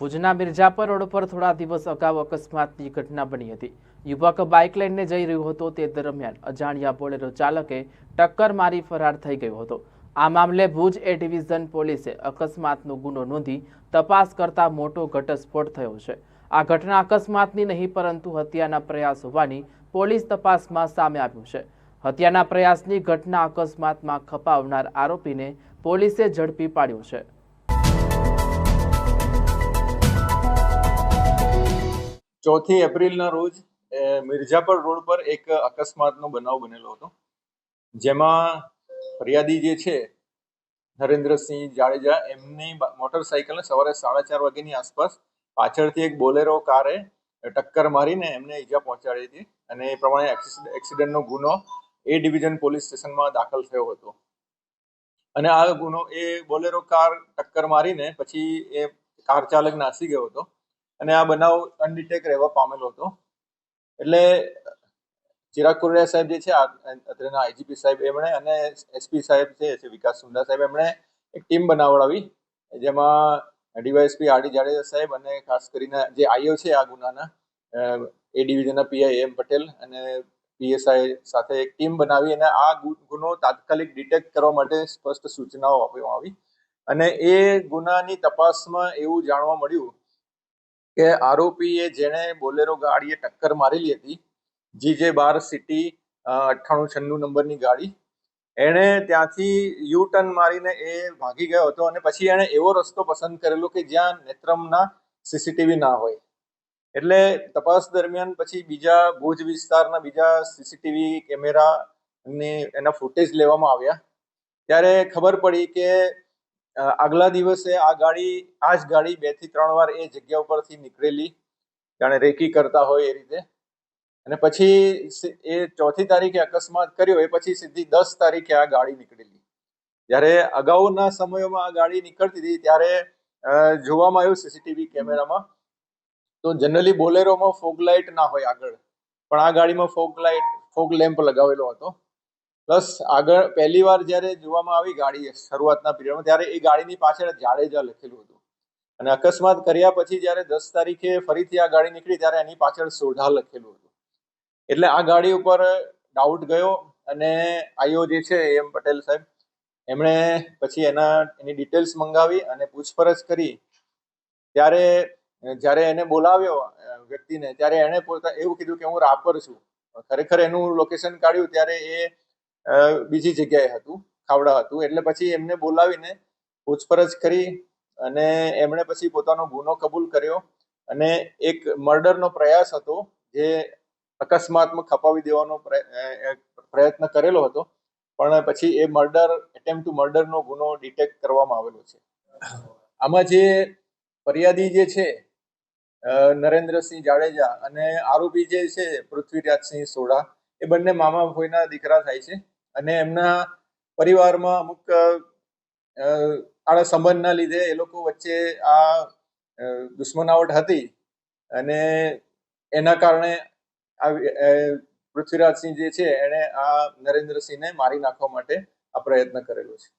ભુજના મિર્જાપર રોડ પર થોડા દિવસ અગાઉ અકસ્માતની ઘટના બની હતી. યુવક બાઇક લઈને જઈ રહ્યો હતો તે દરમિયાન અજાણ્યા બોલેરો ચાલકે ટક્કર મારી ફરાર થઈ ગયો હતો. આ મામલે ભુજ એ ડિવિઝન પોલીસે અકસ્માતનો ગુનો નોંધી તપાસ કરતા મોટો ઘટસ્ફોટ થયો છે. આ ઘટના અકસ્માતની નહીં, પરંતુ હત્યાના પ્રયાસ હોવાની પોલીસ તપાસમાં સામે આવ્યું છે. હત્યાના પ્રયાસની ઘટના અકસ્માતમાં ખપાવનાર આરોપીને પોલીસે ઝડપી પાડ્યો છે. ચોથી એપ્રિલના રોજ મિર્જાપર રોડ પર એક અકસ્માતનો બનાવ બનેલો હતો. જેમાં ફરિયાદી જે છે, નરેન્દ્રસિંહ જાડેજા, એમની મોટરસાઇકલને સવારે સાડા ચાર વાગ્યાની આસપાસ પાછળથી એક બોલેરો કારે ટક્કર મારીને એમને ઈજા પહોંચાડી હતી અને એ પ્રમાણે એક્સિડ- એક્સિડન્ટનો ગુનો એ ડિવિઝન પોલીસ સ્ટેશનમાં દાખલ થયો હતો. અને આ ગુનો એ બોલેરો કાર ટક્કર મારીને પછી એ કાર ચાલક નાસી ગયો હતો. અને આ બનાવ અનડિટેક રહેવા પામેલો હતો. એટલે ચિરાગ કુરડિયા સાહેબ જે છે અત્યારના આઈજીપી સાહેબ એમણે અને એસપી સાહેબ છે, વિકાસ સુંદા સાહેબ એમણે એક ટીમ બનાવડાવી. જેમાં ડીવાયએસપી આરડી જાડેજા સાહેબ અને ખાસ કરીને જે આઈઓ છે, આ ગુનાના એ ડિવિઝનના પીઆઈ એમ પટેલ અને પીએસઆઈ સાથે એક ટીમ બનાવી અને આ ગુનો તાત્કાલિક ડિટેક્ટ કરવા માટે સ્પષ્ટ સૂચનાઓ આપવામાં આવી. અને એ ગુનાની તપાસમાં એવું જાણવા મળ્યું કે આરોપીએ જેણે બોલેરો ગાડીએ ટક્કર મારેલી હતી જીજે બાર સિટી અઠ્ઠાણું છન્નું નંબરની ગાડી. એણે ત્યાંથી યુ ટર્ન મારીને એ ભાગી ગયો હતો અને પછી એણે એવો રસ્તો પસંદ કરેલો કે જ્યાં નેત્રમના સીસીટીવી ના હોય. એટલે તપાસ દરમિયાન પછી બીજા ભુજ વિસ્તારના બીજા સીસીટીવી કેમેરા ને એના ફૂટેજ લેવામાં આવ્યા. ત્યારે ખબર પડી કે આગલા દિવસે આ ગાડી, આ જ ગાડી બેથી ત્રણ વાર એ જગ્યા ઉપરથી નીકળેલી. જાણે રેકી કરતા હોય એ રીતે. અને પછી એ ચોથી તારીખે અકસ્માત કર્યો, એ પછી સીધી દસ તારીખે આ ગાડી નીકળેલી. જ્યારે અગાઉના સમયોમાં આ ગાડી નીકળતી હતી, ત્યારે જોવામાં આવ્યું સીસીટીવી કેમેરામાં. તો જનરલી બોલેરોમાં ફોગ લાઇટ ના હોય આગળ. પણ આ ગાડીમાં ફોગ લાઇટ, ફોગ લેમ્પ લગાવેલો હતો. પ્લસ આગળ પહેલી વાર જ્યારે જોવામાં આવી ગાડી શરૂઆતના પીરિયડમાં, ત્યારે એ ગાડીની પાછળ જાડેજા લખેલું હતું. અને અકસ્માત કર્યા પછી જ્યારે દસ તારીખે ફરીથી આ ગાડી નીકળી, ત્યારે એની પાછળ સોઢા લખેલું હતું. એટલે આ ગાડી ઉપર ડાઉટ ગયો અને આઈઓ જે છે એમ પટેલ સાહેબ, એમણે પછી એના, એની ડિટેલ્સ મંગાવી અને પૂછપરછ કરી. ત્યારે, જ્યારે એને બોલાવ્યો વ્યક્તિને, ત્યારે એણે પોતા, એવું કીધું કે હું રાપર છું. ખરેખર એનું લોકેશન કાઢ્યું, ત્યારે એ બીજી જગ્યાએ હતું, ખાવડા હતું. એટલે પછી એમને બોલાવીને પૂછપરછ કરી અને એમણે પછી પોતાનો ગુનો કબૂલ કર્યો. અને એક મર્ડરનો પ્રયાસ હતો, જે અકસ્માતમાં ખપાવી દેવાનો પ્રયત્ન કરેલો હતો. પણ પછી એ મર્ડર એટેમ્પ ટુ મર્ડરનો ગુનો ડિટેક્ટ કરવામાં આવેલો છે. આમાં જે ફરિયાદી જે છે નરેન્દ્રસિંહ જાડેજા અને આરોપી જે છે, પૃથ્વીરાજસિંહ સોઢા, એ બંને મામા ભોઈના દીકરા થાય છે. અને એમના પરિવારમાં અમુક આડા સંબંધના લીધે એ લોકો વચ્ચે આ દુશ્મનાવટ હતી. અને એના કારણે આ પૃથ્વીરાજસિંહ જે છે, એણે આ નરેન્દ્રસિંહને મારી નાખવા માટે આ પ્રયત્ન કરેલો છે.